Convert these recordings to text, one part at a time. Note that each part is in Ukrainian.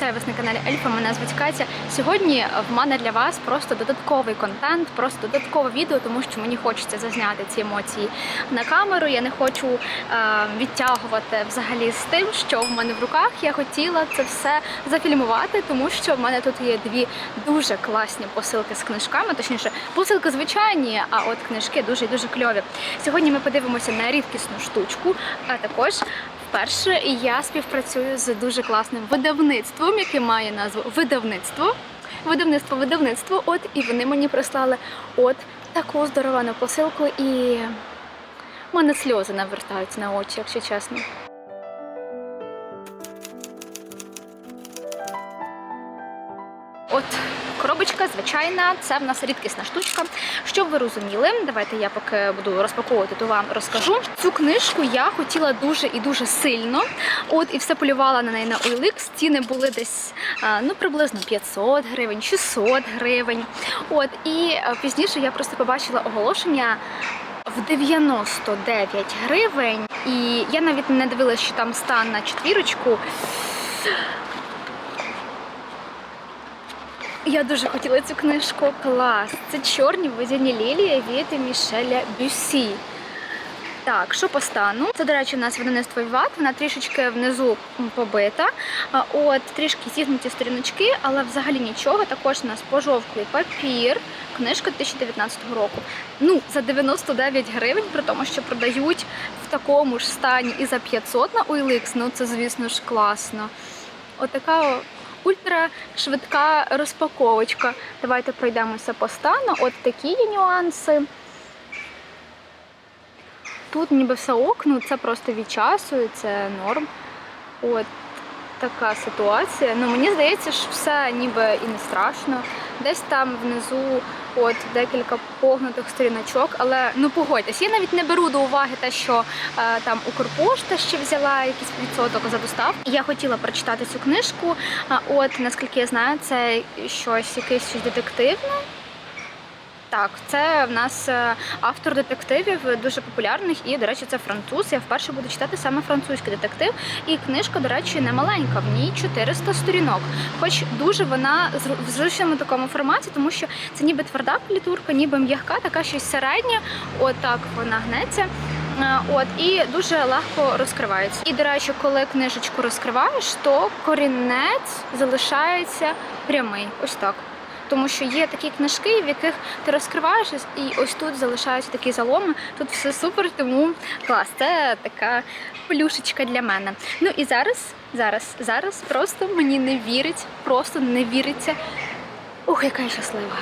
Вітаю вас на каналі Ельфа. Мене звуть Катя. Сьогодні в мене для вас просто додатковий контент, просто додаткове відео, тому що мені хочеться зазняти ці емоції на камеру. Я не хочу е, відтягувати взагалі з тим, що в мене в руках. Я хотіла це все зафільмувати, тому що в мене тут є дві дуже класні посилки з книжками. Точніше, посилки звичайні, а от книжки дуже дуже кльові. Сьогодні ми подивимося на рідкісну штучку, а також Вперше я співпрацюю з дуже класним видавництвом, яке має назву видавництво. Видавництво, видавництво. От і вони мені прислали от таку здоровану посилку, і в мене сльози навертаються на очі, якщо чесно. От коробочка, звичайна, це в нас рідкісна штучка. Щоб ви розуміли, давайте я поки буду розпаковувати, то вам розкажу. Цю книжку я хотіла дуже і дуже сильно. От і все полювала на неї на OLX. Ціни були десь ну приблизно 500 гривень, 600 гривень. От і пізніше я просто побачила оголошення. В 99 гривень, і я навіть не дивилася, що там стан на четвірочку. Я дуже хотіла цю книжку. Клас. Це чорні водяні лілії від Мішеля Бюсі. Так, що по стану? Це, до речі, у нас видавництво Віват, вона трішечки внизу побита. От, трішки зігнуті сторіночки, але взагалі нічого. Також у нас пожовклий папір, книжка 2019 року. Ну, за 99 гривень, при тому, що продають в такому ж стані і за 500 на OLX, ну це, звісно ж, класно. Отака ультрашвидка розпаковочка. Давайте пройдемося по стану. От такі є нюанси. Тут ніби все ок, ну це просто від часу, і це норм. От така ситуація. Ну мені здається, що все ніби і не страшно. Десь там внизу от декілька погнутих сторіночок, але ну погодьтесь, я навіть не беру до уваги те, що е, там Укрпошта ще взяла якийсь відсоток за доставку. Я хотіла прочитати цю книжку. А от наскільки я знаю, це щось якесь детективне. Так, це в нас е, автор детективів дуже популярних, і, до речі, це француз. Я вперше буду читати саме французький детектив. І книжка, до речі, не маленька, в ній 400 сторінок. Хоч дуже вона в зручному такому форматі, тому що це ніби тверда політурка, ніби м'яка, така щось середня. Отак вона гнеться. Е, От і дуже легко розкривається. І до речі, коли книжечку розкриваєш, то корінець залишається прямий. Ось так. Тому що є такі книжки, в яких ти розкриваєш, і ось тут залишаються такі заломи. Тут все супер, тому клас. Це така плюшечка для мене. Ну і зараз, зараз, зараз просто мені не вірить, просто не віриться. Ух, яка я щаслива.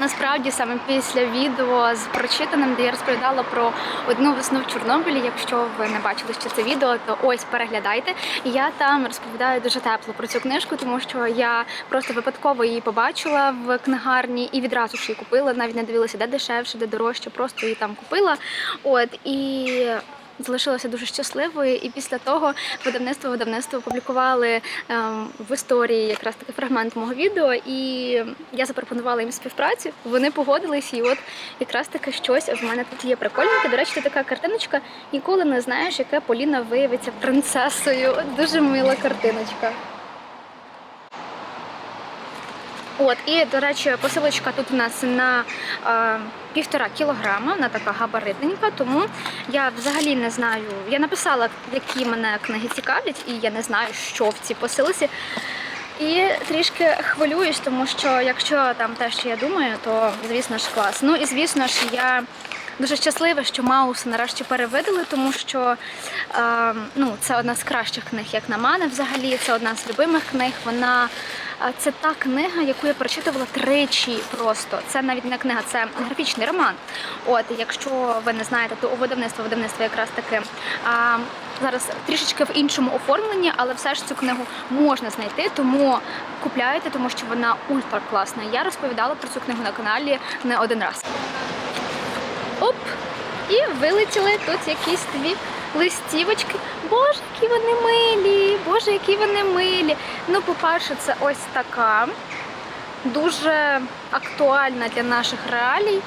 Насправді саме після відео з прочитаним, де я розповідала про одну весну в Чорнобилі. Якщо ви не бачили ще це відео, то ось переглядайте. Я там розповідаю дуже тепло про цю книжку, тому що я просто випадково її побачила в книгарні і відразу ж її купила. Навіть не дивилася, де дешевше, де дорожче, просто її там купила. От і. Залишилася дуже щасливою, і після того видавництво видавництво опублікували ем, в історії якраз таки фрагмент мого відео, і я запропонувала їм співпрацю. Вони погодились, і от якраз таке щось в мене тут є прикольненьке. До речі, це така картиночка. Ніколи не знаєш, яке Поліна виявиться принцесою. От Дуже мила картиночка. От, і, до речі, посилочка тут у нас на е, півтора кілограма, вона така габаритненька, тому я взагалі не знаю. Я написала, які мене книги цікавлять, і я не знаю, що в цій посилці. І трішки хвилююсь, тому що якщо там те, що я думаю, то звісно ж клас. Ну і звісно ж, я дуже щаслива, що Маус нарешті перевидали, тому що е, ну, це одна з кращих книг, як на мене. Взагалі, це одна з любимих книг. Вона це та книга, яку я прочитувала тричі просто. Це навіть не книга, це графічний роман. От, якщо ви не знаєте, то у видавництво видавництво якраз таки. А, Зараз трішечки в іншому оформленні, але все ж цю книгу можна знайти, тому купляйте, тому що вона ультра класна. Я розповідала про цю книгу на каналі не один раз. Оп! І вилетіли тут якісь дві листівочки. Боже, які вони милі! Боже, які вони милі! Ну, по-перше, це ось така. Дуже актуальна для наших реалій.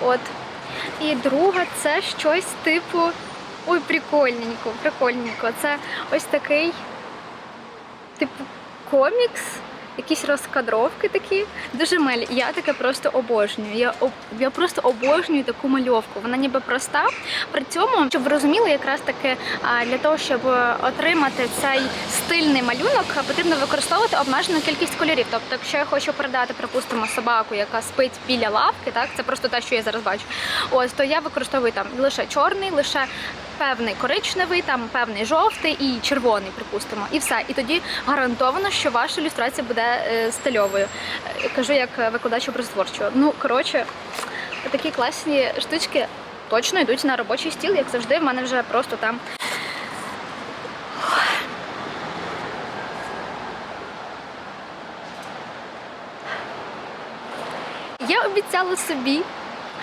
От. І друга це щось типу Ой, прикольненько, прикольненько. Це ось такий, типу, комікс, якісь розкадровки такі. Дуже милі. Я таке просто обожнюю. Я, об- я просто обожнюю таку мальовку. Вона ніби проста. При цьому, щоб ви розуміли, якраз таки для того, щоб отримати цей стильний малюнок, потрібно використовувати обмежену кількість кольорів. Тобто, якщо я хочу передати, припустимо, собаку, яка спить біля лавки, так це просто те, що я зараз бачу. Ось то я використовую там лише чорний, лише певний коричневий, там певний жовтий і червоний, припустимо, і все. І тоді гарантовано, що ваша ілюстрація буде е, стильовою. Е, Кажу як викладач образотворчого. Ну коротше, такі класні штучки точно йдуть на робочий стіл, як завжди. В мене вже просто там. Я обіцяла собі,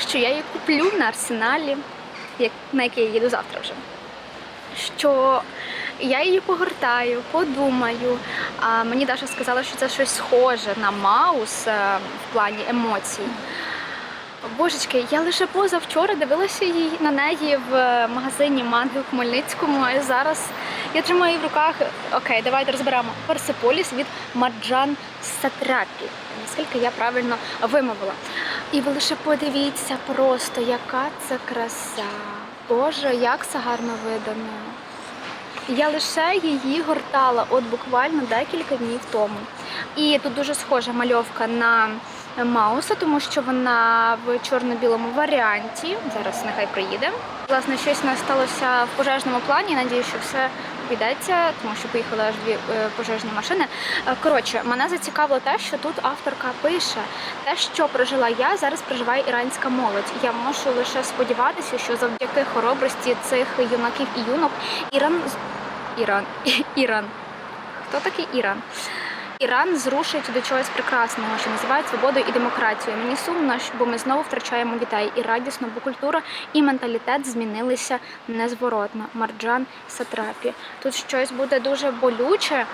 що я її куплю на арсеналі, на який я їду завтра вже. Що я її погортаю, подумаю. А мені Даша сказала, що це щось схоже на Маус е, в плані емоцій. Божечки, я лише позавчора дивилася її на неї в магазині манги у Хмельницькому. А зараз я тримаю її в руках. Окей, давайте розберемо Персеполіс від Марджан Сатрапі. Наскільки я правильно вимовила. І ви лише подивіться просто, яка це краса. Боже, як це гарно видано. Я лише її гортала от буквально декілька днів тому. І тут дуже схожа мальовка на Мауса, тому що вона в чорно-білому варіанті. Зараз нехай приїде. Власне, щось нас сталося в пожежному плані. Надію, що все обійдеться, тому що поїхали аж дві е, пожежні машини. Е, Коротше, мене зацікавило те, що тут авторка пише те, що прожила я, зараз проживає іранська молодь. Я можу лише сподіватися, що завдяки хоробрості цих юнаків і юнок Іран Іран Іран. Хто такий Іран? Іран зрушить до чогось прекрасного, що називають свободою і демократією. Мені сумно, бо ми знову втрачаємо дітей і радісно, бо культура і менталітет змінилися незворотно. Марджан Сатрапі. Тут щось буде дуже болюче,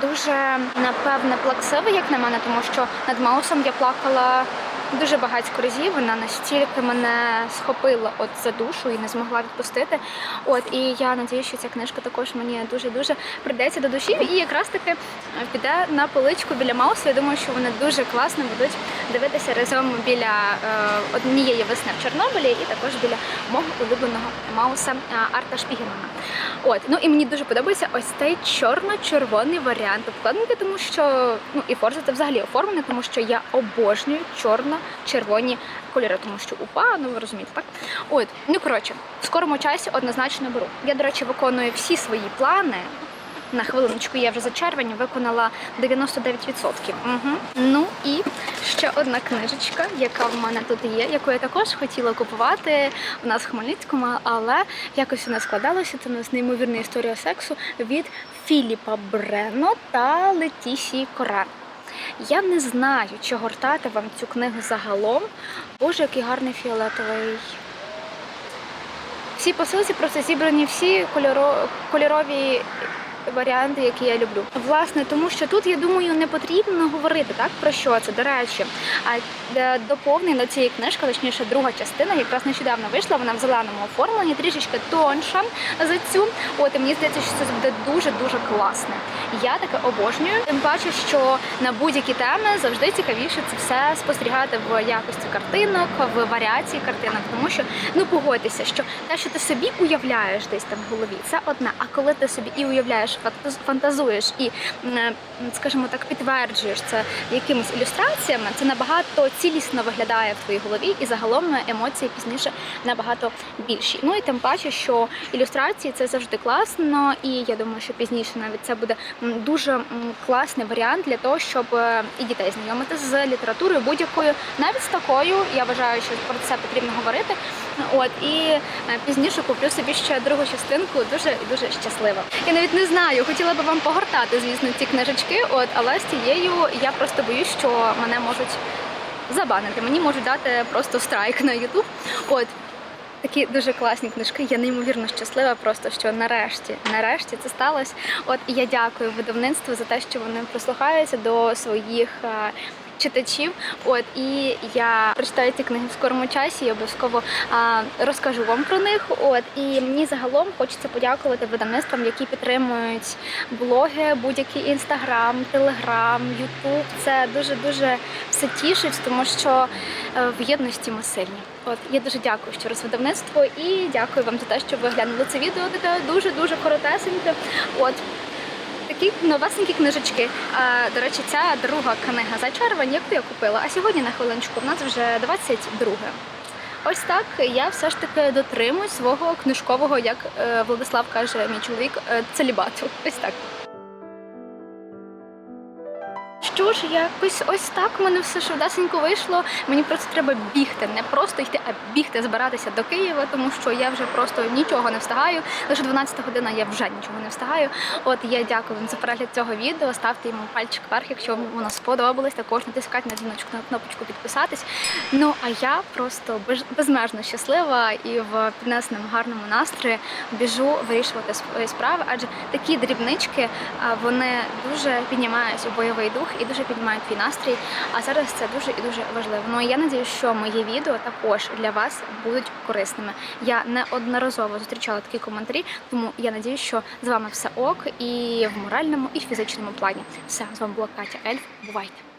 дуже напевне плаксиве, як на мене, тому що над Маусом я плакала. Дуже багатько разів вона настільки мене схопила от за душу і не змогла відпустити. От і я надію, що ця книжка також мені дуже дуже прийдеться до душі. І якраз таки е, піде на поличку біля Мауса. Я думаю, що вони дуже класно будуть дивитися разом біля е, однієї весни в Чорнобилі, і також біля мого улюбленого Мауса е, Арта Шпігельмана. От ну і мені дуже подобається ось цей чорно-червоний варіант обкладинки, тому що ну і Форза це взагалі оформлене, тому що я обожнюю чорно-червоні кольори, тому що упа, ну ви розумієте, так? От, ну коротше, в скорому часі однозначно беру. Я, до речі, виконую всі свої плани. На хвилиночку я вже за червень виконала 99%. Угу. Ну і ще одна книжечка, яка в мене тут є, яку я також хотіла купувати у нас в Хмельницькому, але якось вона складалася. Це у нас неймовірна історія сексу від Філіпа Брено та Летісії Коран. Я не знаю, чи гортати вам цю книгу загалом. Боже, який гарний фіолетовий. Всі посилці просто зібрані всі кольоро- кольорові варіанти, які я люблю. Власне, тому що тут, я думаю, не потрібно говорити так про що це. До речі, а е, доповнена цієї книжки, точніше, друга частина, якраз нещодавно вийшла. Вона в зеленому оформленні, трішечки тонша за цю. От і мені здається, що це буде дуже дуже класне. Я таке обожнюю. Тим паче, що на будь-які теми завжди цікавіше це все спостерігати в якості картинок, в варіації картинок, тому що ну погодьтеся, що те, що ти собі уявляєш десь там в голові, це одне. А коли ти собі і уявляєш, фантаз- фантазуєш і, е, скажімо так, підтверджуєш це якимись ілюстраціями, це набагато цілісно виглядає в твоїй голові, і загалом емоції пізніше набагато більші. Ну і тим паче, що ілюстрації це завжди класно, і я думаю, що пізніше навіть це буде дуже класний варіант для того, щоб е, і дітей знайомити з літературою будь-якою, навіть з такою. Я вважаю, що про це потрібно говорити. От і е, пізніше куплю собі ще другу частинку. Дуже і дуже щаслива. Я навіть не знаю, хотіла би вам погортати, звісно, ці книжечки. От, але з цією я просто боюсь, що мене можуть забанити. Мені можуть дати просто страйк на YouTube. От. Такі дуже класні книжки. Я неймовірно щаслива, просто що нарешті, нарешті це сталося. От і я дякую видавництву за те, що вони прислухаються до своїх е, читачів. От і я прочитаю ці книги в скорому часі і обов'язково розкажу вам про них. От і мені загалом хочеться подякувати видавництвам, які підтримують блоги, будь-який інстаграм, телеграм, ютуб. Це дуже дуже все тішить, тому що е, в єдності ми сильні. От я дуже дякую ще раз видавництву і дякую вам за те, що ви глянули це відео. Таке дуже дуже коротесеньке. От такі новесенькі книжечки. А, до речі, ця друга книга за червень, яку я купила. А сьогодні на хвилиночку в нас вже 22. Ось так я все ж таки дотримуюсь свого книжкового, як е, Владислав каже, мій чоловік, е, целібату. Ось так. Що ж, якось ось так в мене все швидесенько вийшло. Мені просто треба бігти, не просто йти, а бігти, збиратися до Києва, тому що я вже просто нічого не встигаю. Лише 12 година я вже нічого не встигаю. От я дякую вам за перегляд цього відео. Ставте йому пальчик вверх, якщо вам воно сподобалось. Також натискайте на дзвіночку на кнопочку підписатись. Ну а я просто безмежно щаслива і в піднесеному гарному настрої біжу вирішувати свої справи, адже такі дрібнички вони дуже піднімають бойовий дух і дуже піднімають твій настрій. А зараз це дуже і дуже важливо. Ну і я надію, що мої відео також для вас будуть корисними. Я неодноразово зустрічала такі коментарі, тому я надію, що з вами все ок і в моральному, і в фізичному плані. Все з вами була Катя Ельф. Бувайте!